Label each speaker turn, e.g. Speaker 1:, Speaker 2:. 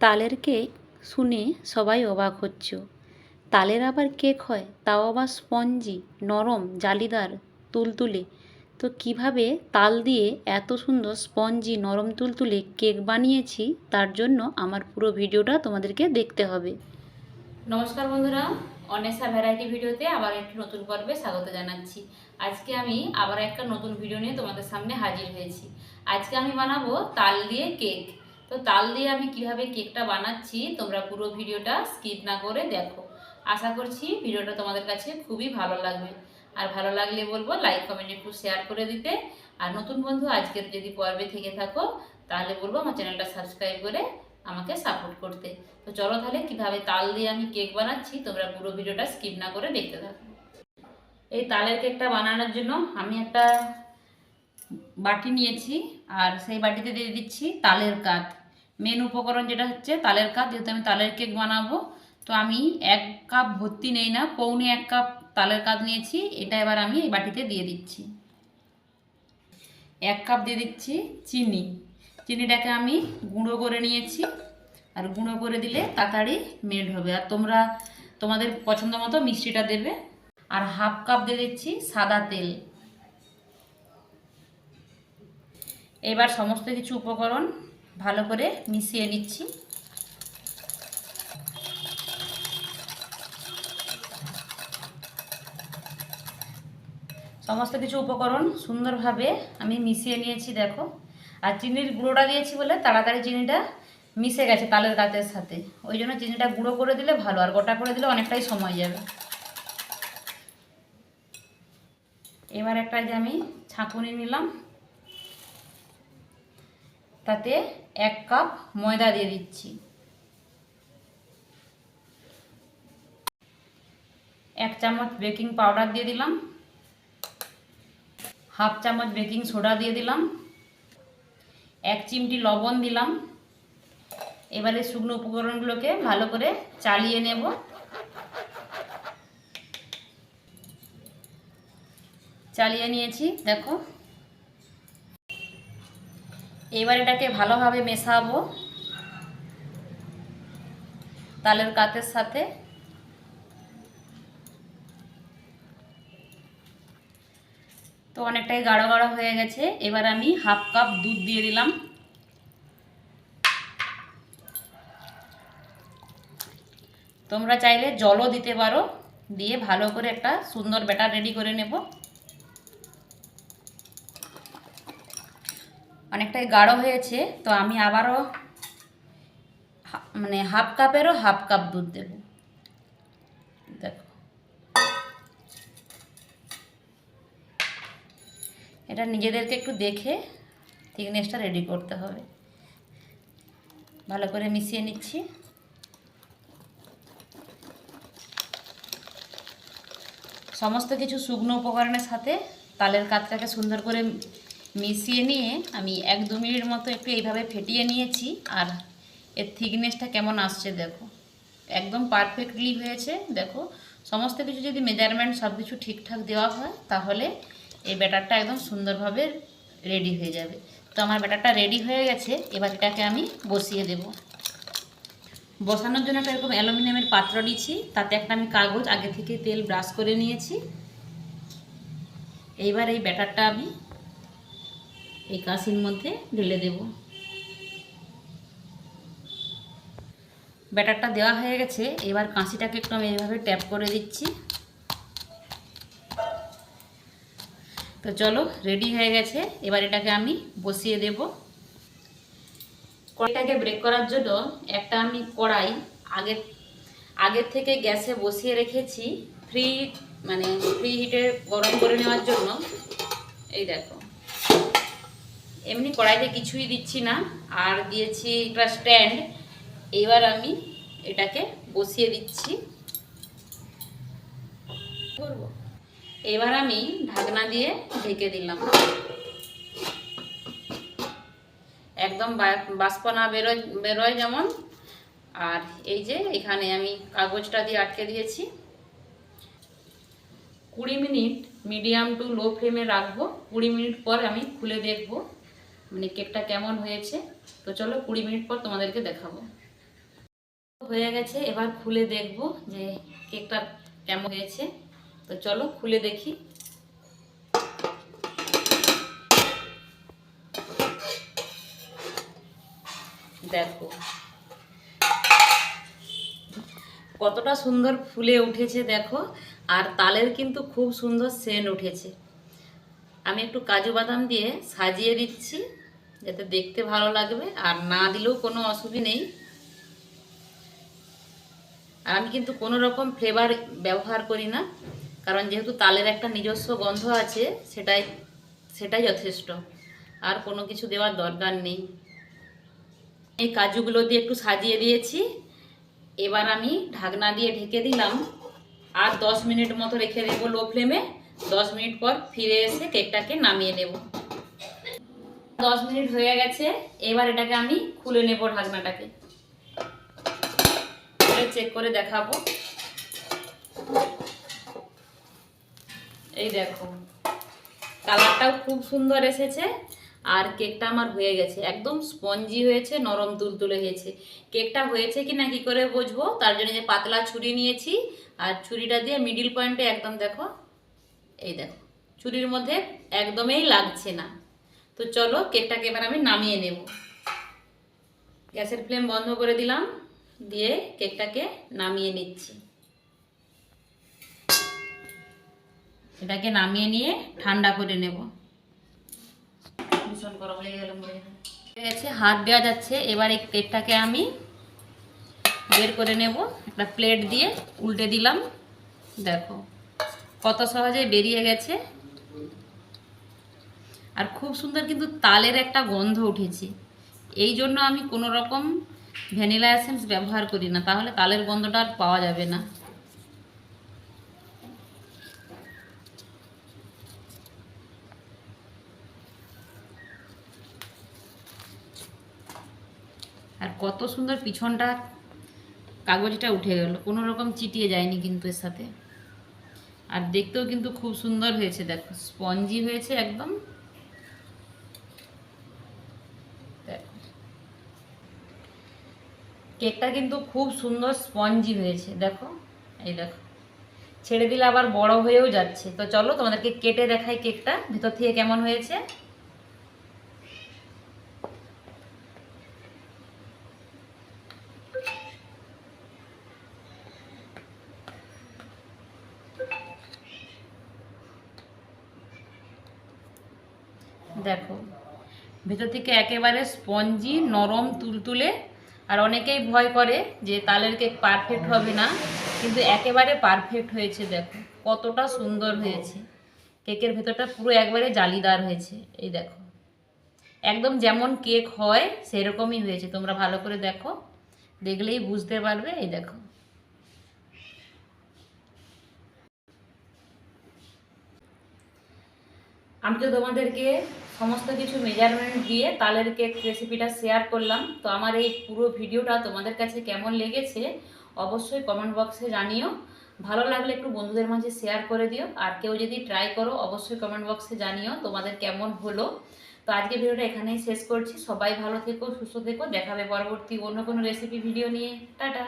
Speaker 1: তালের কেক শুনে সবাই অবাক হচ্ছ। তালের আবার কেক হয়? তাও আবার স্পঞ্জি, নরম, জালিদার, তুলতুলে। তো কীভাবে তাল দিয়ে এত সুন্দর স্পঞ্জি, নরম, তুলতুলে কেক বানিয়েছি, তার জন্য আমার পুরো ভিডিওটা তোমাদেরকে দেখতে হবে। নমস্কার বন্ধুরা অনেসা ভ্যারাইটি ভিডিওতে আবার একটি নতুন পর্বে স্বাগত জানাচ্ছি। আজকে আমি আবার একটা নতুন ভিডিও নিয়ে তোমাদের সামনে হাজির হয়েছি। আজকে আমি বানাবো তাল দিয়ে কেক। তো তাল দিয়ে আমি কীভাবে কেকটা বানাচ্ছি, তোমরা পুরো ভিডিওটা স্কিপ না করে দেখো। আশা করছি ভিডিওটা তোমাদের কাছে খুবই ভালো লাগবে। আর ভালো লাগলে বলব লাইক কমেন্ট একটু শেয়ার করে দিতে। আর নতুন বন্ধু, আজকের যদি পর্বে থেকে থাকো, তাহলে বলব আমার চ্যানেলটা সাবস্ক্রাইব করে আমাকে সাপোর্ট করতে। তো চলো তাহলে কীভাবে তাল দিয়ে আমি কেক বানাচ্ছি, তোমরা পুরো ভিডিওটা স্কিপ না করে দেখতে থাকো। এই তালের কেকটা বানানোর জন্য আমি একটা বাটি নিয়েছি, আর সেই বাটিতে দিয়ে দিচ্ছি তালের কাত মেন উপকরণ যেটা হচ্ছে তালের কাত যেহেতু আমি তালের কেক বানাবো, তো আমি এক কাপ ভর্তি নেই না, পৌনে এক কাপ তালের কাত নিয়েছি, এটা এবার আমি এই বাটিতে দিয়ে দিচ্ছি। এক কাপ দিয়ে দিচ্ছি চিনি। চিনিটাকে আমি গুঁড়ো করে নিয়েছি, আর গুঁড়ো করে দিলে তাড়াতাড়ি মেল্ট হবে। আর তোমরা, তোমাদের পছন্দ মতো মিষ্টিটা দেবে। আর হাফ কাপ দিয়ে দিচ্ছি সাদা তেল। এবার সমস্ত কিছু উপকরণ ভালো করে মিশিয়ে নিচ্ছি। সমস্ত কিছু উপকরণ সুন্দরভাবে আমি মিশিয়ে নিয়েছি, দেখো। আর চিনির গুঁড়োটা দিয়েছি বলে তাড়াতাড়ি চিনিটা মিশে গেছে তালের গাতের সাথে। ওই জন্য চিনিটা গুঁড়ো করে দিলে ভালো, আর গোটা করে দিলে অনেকটাই সময় যাবে। এবার একটা যে আমি ছাঁকুনি নিলাম তাতে এক কাপ ময়দা দিয়ে দিচ্ছি। এক চামচ বেকিং পাউডার দিয়ে দিলাম। হাফ চামচ বেকিং সোডা দিয়ে দিলাম। এক চিমটি লবণ দিলাম। এবারে শুকনো উপকরণগুলোকে ভালো করে চালিয়ে নেব। চালিয়ে নিয়েছি, দেখো। এবার এটাকে ভালোভাবে মেশাবো। তালের কাতের সাথে। তো অনেকটাই গাঢ় গাঢ় হয়ে গেছে। এবার আমি হাফ কাপ দুধ দিয়ে দিলাম। তোমরা চাইলে জলও দিতে পারো। দিয়ে ভালো করে একটা সুন্দর ব্যাটার রেডি করে নেব। অনেকটাই গাঢ় হয়েছে, তো আমি আবারও মানে হাফ কাপেরও হাফ কাপ দুধ দেব। দেখো। এটা নিজেদেরকে একটু দেখে থিকনেসটা রেডি করতে হবে। ভালো করে মিশিয়ে নিচ্ছি। সমস্ত কিছু শুকনো উপকরণের সাথে তালের কাতটাকে সুন্দর করে মিশিয়ে নিয়ে আমি এক দু মিনিট মতো একটু এইভাবে ফেটিয়ে নিয়েছি, আর এর থিকনেসটা কেমন আসছে দেখো। একদম পারফেক্টলি হয়েছে, দেখো। সমস্ত কিছু যদি মেজারমেন্ট সব কিছু ঠিকঠাক দেওয়া হয়, তাহলে এই ব্যাটারটা একদম সুন্দরভাবে রেডি হয়ে যাবে। তো আমার ব্যাটারটা রেডি হয়ে গেছে, এবার এটাকে আমি বসিয়ে দেব। বসানোর জন্য একটা এরকম অ্যালুমিনিয়ামের পাত্র নিচ্ছি, তাতে একটা আমি কাগজ, আগে থেকে তেল ব্রাশ করে নিয়েছি। এইবার এই ব্যাটারটা আমি এই কাশির মধ্যে ঢেলে দেব। ব্যাটারটা দেওয়া হয়ে গেছে, এবার কাঁচিটাকে একটু আমি এইভাবে ট্যাপ করে দিচ্ছি। তো চলো, রেডি হয়ে গেছে, এবার এটাকে আমি বসিয়ে দেব। কড়াইটাকে ব্রেক করার জন্য একটা আমি কড়াই আগে, আগের থেকে গ্যাসে বসিয়ে রেখেছি ফ্রি মানে ফ্রি হিটে গরম করে নেওয়ার জন্য। এই দেখো। এমনি কড়াইতে কিছুই দিচ্ছি না, আর দিয়েছি একটা স্ট্যান্ড। এবার আমি এটাকে বসিয়ে দিচ্ছি। করব। এবার আমি ঢাকনা দিয়ে ঢেকে দিলাম। একদম বাষ্প না বেরোয় বেরোয় যেমন। আর এই যে এখানে আমি কাগজটা দিয়ে আটকে দিয়েছি। কুড়ি মিনিট মিডিয়াম টু লো ফ্লেমে রাখব। কুড়ি মিনিট পর আমি খুলে দেখব। মানে কেকটা কেমন হয়েছে? তো চলো কুড়ি মিনিট পর তোমাদেরকে দেখাবো। হয়ে গেছে, এবার খুলে দেখব যে কেকটা কেমন হয়েছে। তো চলো খুলে দেখি। দেখো। কতটা সুন্দর ফুলে উঠেছে, দেখো। আর তালের কিন্তু খুব সুন্দর সেন উঠেছে। আমি একটু কাজু বাদাম দিয়ে সাজিয়ে দিচ্ছি। যাতে দেখতে ভালো লাগবে, আর না দিলেও কোনো অসুবিধা নেই। আর আমি কিন্তু কোনো রকম ফ্লেভার ব্যবহার করি না, কারণ যেহেতু তালের একটা নিজস্ব গন্ধ আছে, সেটাই সেটাই যথেষ্ট। আর কোনো কিছু দেওয়ার দরকার নেই। এই কাজুগুলো দিয়ে একটু সাজিয়ে দিয়েছি। এবার আমি ঢাকনা দিয়ে ঢেকে দিলাম। আর দশ মিনিট মতো রেখে দেবো লো ফ্লেমে দশ মিনিট পর ফিরে এসে কেকটাকে নামিয়ে নেব। দশ মিনিট হয়ে গেছে, এবার এটাকে আমি খুলে নেব ঢাকনাটাকে। চেক করে দেখাবো। এই দেখো, কালারটাও খুব সুন্দর এসেছে, আর কেকটা আমার হয়ে গেছে, একদম স্পঞ্জি হয়েছে, নরম তুলতুলে হয়েছে। কেকটা হয়েছে কি না কি করে বুঝব, তার জন্য যে পাতলা ছুরি নিয়েছি, আর ছুরিটা দিয়ে মিডিল পয়েন্টে একদম দেখো, এই দেখো, ছুরির মধ্যে একদমই লাগছে না। তো চলো কেকটাকে এবার আমি নামিয়ে নেব। গ্যাসের ফ্লেম বন্ধ করে দিলাম, দিয়ে কেকটাকে নামিয়ে নিচ্ছি। এটাকে নামিয়ে নিয়ে ঠান্ডা করে নেব। ভীষণ গরম লেগে গেল গেছে, হাত দেওয়া যাচ্ছে। এবার এই কেকটাকে আমি বের করে নেব। একটা প্লেট দিয়ে উল্টে দিলাম। দেখো, কত সহজে বেরিয়ে গেছে। আর খুব সুন্দর কিন্তু তালের একটা গন্ধ উঠেছে। এই জন্য আমি কোনো রকম ভ্যানিলা এসেন্স ব্যবহার করি না, তাহলে তালের গন্ধটা আর পাওয়া যাবে না। আর কত সুন্দর পিছনটা, কাগজটা উঠে গেল, কোনো রকম চিটিয়ে যায়নি কিন্তু এর সাথে। আর দেখতেও কিন্তু খুব সুন্দর হয়েছে, দেখো, স্পঞ্জি হয়েছে একদম। কেকটা কিন্তু খুব সুন্দর স্পঞ্জি হয়েছে, দেখো, এই দেখো। ছেড়ে দিলে আবার বড় হয়েও যাচ্ছে। তো চলো তোমাদেরকে কেটে দেখাই কেকটা, ভিতর থেকে কেমন হয়েছে। দেখো, ভেতর থেকে একেবারে স্পঞ্জি নরম তুলতুলে আর অনেকেই ভয় করে যে তালের কেক পারফেক্ট হবে না, কিন্তু একেবারে পারফেক্ট হয়েছে দেখো, কতটা সুন্দর হয়েছে। কেকের ভেতরটা পুরো একবারে জালিদার হয়েছে, এই দেখো। একদম যেমন কেক হয়, সেরকমই হয়েছে, তোমরা ভালো করে দেখো, দেখলেই বুঝতে পারবে, এই দেখো। আমি তো তোমাদেরকে সমস্ত কিছু মেজারমেন্ট দিয়ে তালের কেক রেসিপিটা শেয়ার করলাম। তো আমার এই পুরো ভিডিওটা তোমাদের কাছে কেমন লেগেছে অবশ্যই কমেন্ট বক্সে জানিও। ভালো লাগলে একটু বন্ধুদের মাঝে শেয়ার করে দিও। আর কেউ যদি ট্রাই করো, অবশ্যই কমেন্ট বক্সে জানিও তোমাদের কেমন হলো। তো আজকে ভিডিওটা এখানেই শেষ করছি। সবাই ভালো থেকো, সুস্থ থেকো। দেখাবে পরবর্তী অন্য কোনো রেসিপি ভিডিও নিয়ে। টাটা!